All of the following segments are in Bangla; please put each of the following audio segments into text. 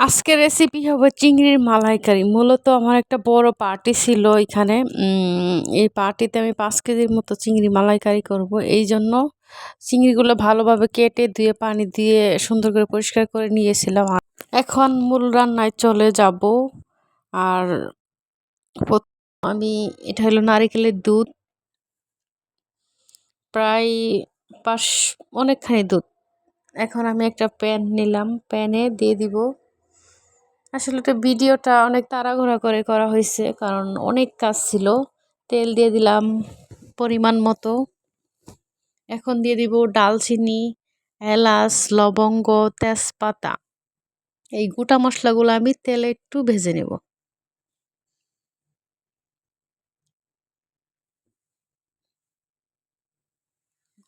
আজকের রেসিপি হবে চিংড়ির মালাইকারি। মূলত আমার একটা বড় পার্টি ছিল এখানে। এই পার্টিতে আমি পাঁচ কেজির মতো চিংড়ি মালাইকারি করব। এই জন্য চিংড়িগুলো ভালোভাবে কেটে ধুয়ে, পানি দিয়ে সুন্দর করে পরিষ্কার করে নিয়েছিলাম। এখন মূল রান্নায় চলে যাব। আর আমি, এটা হলো নারিকেলের দুধ। প্রায় পাঁচ অনেকখানি দুধ। এখন আমি একটা প্যান নিলাম। প্যানে দিয়ে দিব আসলে তো ভিডিওটা অনেক তাড়াঘোড়া করে করা হয়েছে, কারণ অনেক কাজ ছিল। তেল দিয়ে দিলাম পরিমাণ মতো। এখন দিয়ে দিব ডালচিনি, এলাচ, লবঙ্গ, তেজপাতা। এই গোটা মশলাগুলো আমি তেলে একটু ভেজে নেব।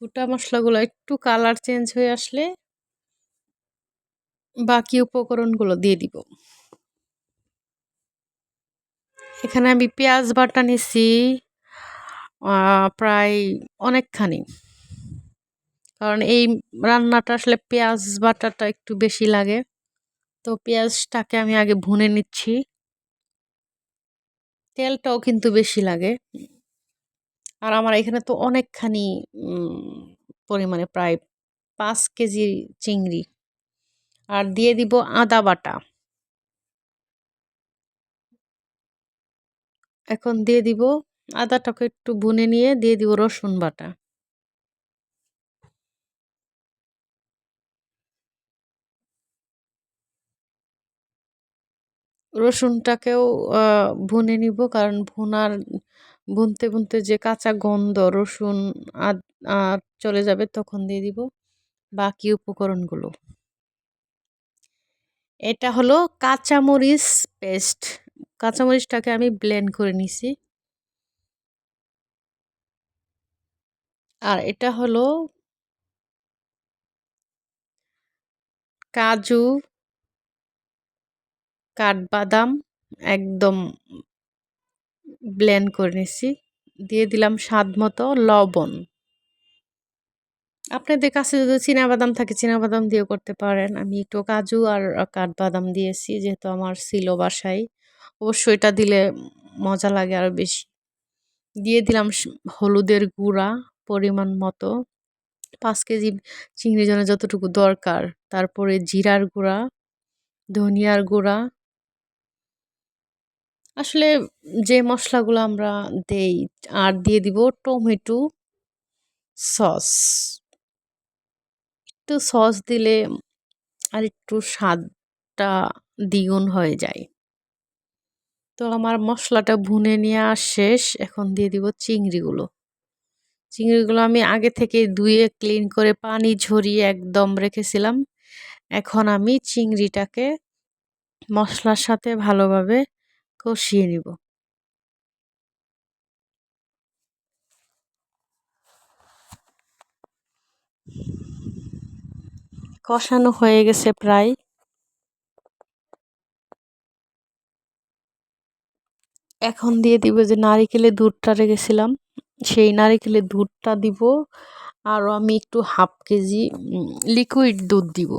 গোটা মশলাগুলো একটু কালার চেঞ্জ হয়ে আসলে বাকি উপকরণগুলো দিয়ে দিব। এখানে আমি পেঁয়াজ বাটা নিছি প্রায় অনেকখানি। কারণ এই রান্নাটা আসলে পেঁয়াজ বাটাটা একটু বেশি লাগে। তো পেঁয়াজটাকে আমি আগে ভুনে নিচ্ছি। তেলটাও কিন্তু বেশি লাগে। আর আমার এখানে তো অনেকখানি পরিমাণে, প্রায় পাঁচ কেজি চিংড়ি। আর দিয়ে দিব আদা বাটা। এখন দিয়ে দিব আদাটাকে একটু ভুনে নিয়ে দিয়ে দিব রসুন বাটা। রসুনটাকেও ভুনে নিব কারণ ভুনার, ভুনতে ভুনতে যে কাঁচা গন্ধ রসুন আর চলে যাবে তখন দিয়ে দিব বাকি উপকরণগুলো। এটা হলো কাঁচামরিচ পেস্ট। কাঁচামরিচটাকে আমি ব্লেন্ড করে নিছি। আর এটা হলো কাজু, কাঠবাদাম একদম ব্লেন্ড করে নিছি। দিয়ে দিলাম স্বাদ মতো লবণ। আপনাদের কাছে যদি বাদাম থাকে বাদাম দিয়েও করতে পারেন। আমি একটু কাজু আর কাঠবাদাম দিয়েছি, যেহেতু আমার ছিল বাসায়। অবশ্যই এটা দিলে মজা লাগে আরও বেশি। দিয়ে দিলাম হলুদের গুঁড়া পরিমাণ মতো। পাঁচ কেজি চিংড়ি জন্য যতটুকু দরকার। তারপরে জিরার গুঁড়া, ধনিয়ার গুঁড়া। আসলে যে মশলাগুলো আমরা দেই, আর দিয়ে দিব টমেটো সস। একটু সস দিলে আর একটু স্বাদটা দ্বিগুণ হয়ে যায়। তো আমার মশলাটা ভুনে নেওয়া শেষ। এখন দিয়ে দিব চিংড়িগুলো। চিংড়িগুলো আমি আগে থেকে ধুয়ে ক্লিন করে পানি ঝরিয়ে একদম রেখেছিলাম। এখন আমি চিংড়িটাকে মশলার সাথে ভালোভাবে কষিয়ে নিব। কষানো হয়ে গেছে প্রায়। এখন দিয়ে দিব যে নারিকেলের দুধটা রেখেছিলাম। সেই নারিকেলের দুধটা দিব। আরও আমি একটু হাফ কেজি লিকুইড দুধ দিব।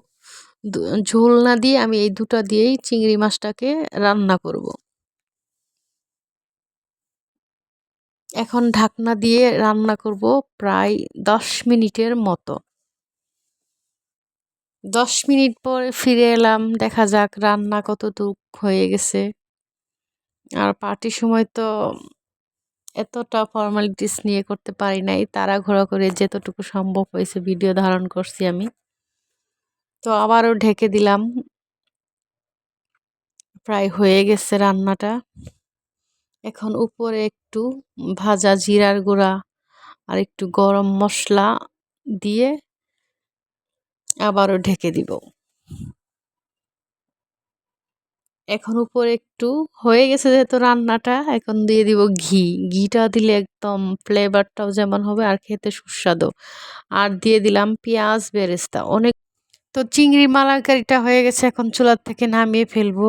ঝোল না দিয়ে আমি এই দুটা দিয়েই চিংড়ি মাছটাকে রান্না করব। এখন ঢাকনা দিয়ে রান্না করব প্রায় দশ মিনিটের মতো। দশ মিনিট পরে ফিরে এলাম, দেখা যাক রান্না কতটুক হয়ে গেছে। আর পার্টির সময় তো এতটা ফর্মালিটিস নিয়ে করতে পারি নাই তারা ঘোরা করে যেতটুকু সম্ভব হয়েছে ভিডিও ধারণ করছি আমি। তো আবারও ঢেকে দিলাম। প্রায় হয়ে গেছে রান্নাটা। এখন উপরে একটু ভাজা জিরার গুঁড়া আর একটু গরম মশলা দিয়ে আবারও ঢেকে দিব। এখন উপরে একটু হয়ে গেছে যেহেতু রান্নাটা, এখন দিয়ে দিব ঘি। ঘিটা দিলে একদম ফ্লেভারটাও যেমন হবে আর খেতে সুস্বাদু। আর দিয়ে দিলাম পেঁয়াজ বেরেস্তা। অনেক তো চিংড়ি মালাইকারিটা হয়ে গেছে, এখন চুলার থেকে নামিয়ে ফেলব।